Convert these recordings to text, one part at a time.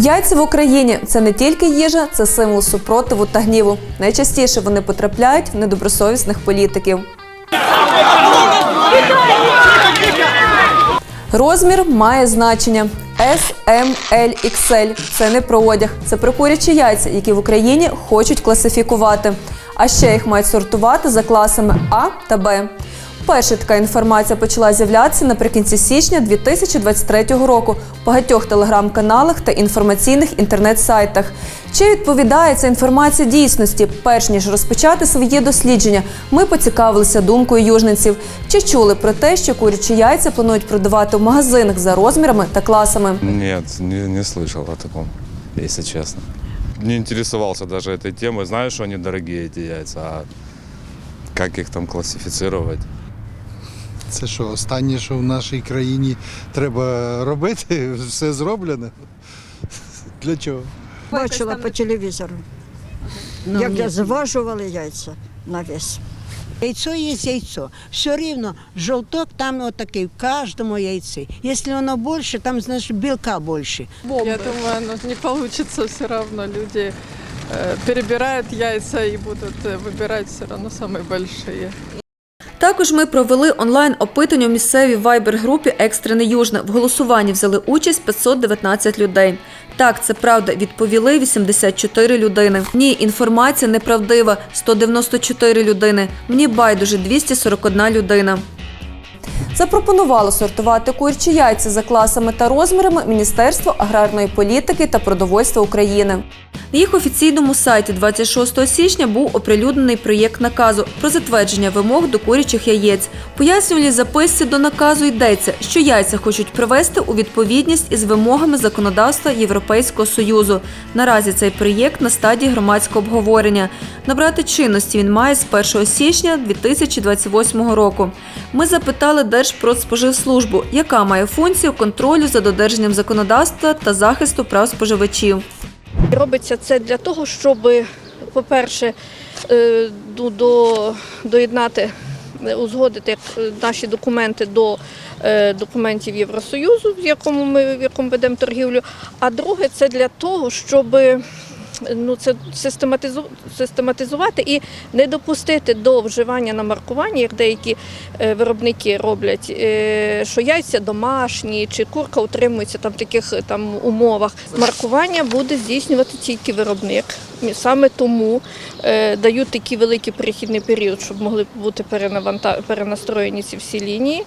Яйця в Україні це не тільки їжа, це символ супротиву та гніву. Найчастіше вони потрапляють в недобросовісних політиків. Розмір має значення S, M. Це не про одяг, це про курячі яйця, які в Україні хочуть класифікувати. А ще їх мають сортувати за класами А та Б. Перша така інформація почала з'являтися наприкінці січня 2023 року в багатьох телеграм-каналах та інформаційних інтернет-сайтах. Чи відповідає ця інформація дійсності? Перш ніж розпочати своє дослідження, ми поцікавилися думкою южниців. Чи чули про те, що курячі яйця планують продавати в магазинах за розмірами та класами? Нет, не, не слышал о таком, если честно. Не интересовался даже этой темой. Знаю, что они дорогие, эти яйца, а как их там классифицировать? Це що, останнє, що в нашій країні треба робити? Все зроблено? Для чого? Бачила по телевізору, як я зважували яйця на вес. Яйцо є яйцо. Все рівно жовток там отакий в кожному яйці. Якщо воно більше, там значить білка більше. Я думаю, ну, не получится все равно. Люди э, перебирают яйца и будут э, выбирать все равно самые большие. Також ми провели онлайн опитування у місцевій вайбер-групі Екстрене Южне. В голосуванні взяли участь 519 людей. Так, це правда, відповіли 84 людини. Ні, інформація неправдива 194 людини. Мені байдуже 241 людина. Запропонувало сортувати курчі яйця за класами та розмірами Міністерство аграрної політики та продовольства України. На їх офіційному сайті 26 січня був оприлюднений проєкт наказу про затвердження вимог до курячих яєць. Пояснювальній записці до наказу йдеться, що яйця хочуть привести у відповідність із вимогами законодавства Європейського союзу. Наразі цей проєкт на стадії громадського обговорення. Набрати чинності він має з 1 січня 2028 року. Ми запитали Держпродспоживслужбу, яка має функцію контролю за додержанням законодавства та захисту прав споживачів. Робиться це для того, щоб, по-перше, е, до- до- доєднати, е, узгодити е, наші документи до документів Євросоюзу, в якому ми в якому ведемо торгівлю. А друге, це для того, щоб ну, це систематизу- систематизувати і не допустити до вживання на маркуванні, як деякі е, виробники роблять, е, що яйця домашні чи курка утримується там в таких е, там умовах. Маркування буде здійснювати тільки виробник. Саме тому дають такий великий перехідний період, щоб могли бути перенаванта- перенастроєні ці всі лінії.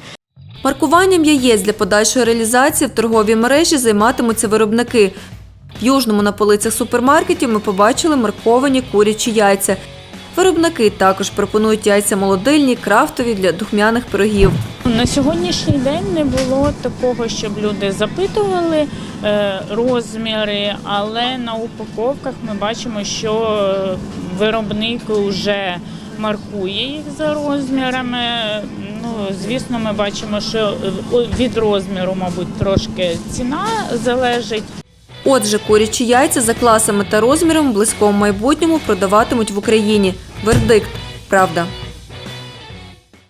Маркуванням яєць для подальшої реалізації в торговій мережі займатимуться виробники. Южному на полицях супермаркетів ми побачили марковані курячі яйця. Виробники також пропонують яйця молодильні, крафтові для духмяних пирогів. На сьогоднішній день не було такого, щоб люди запитували е, розміри, але на упаковках ми бачимо, що е, виробник вже маркує їх за розмірами. Ну, звісно, ми бачимо, що е, від розміру, мабуть, трошки ціна залежить. Отже, курячі яйця за класами та розміром в близькому майбутньому продаватимуть в Україні. Вердикт. Правда.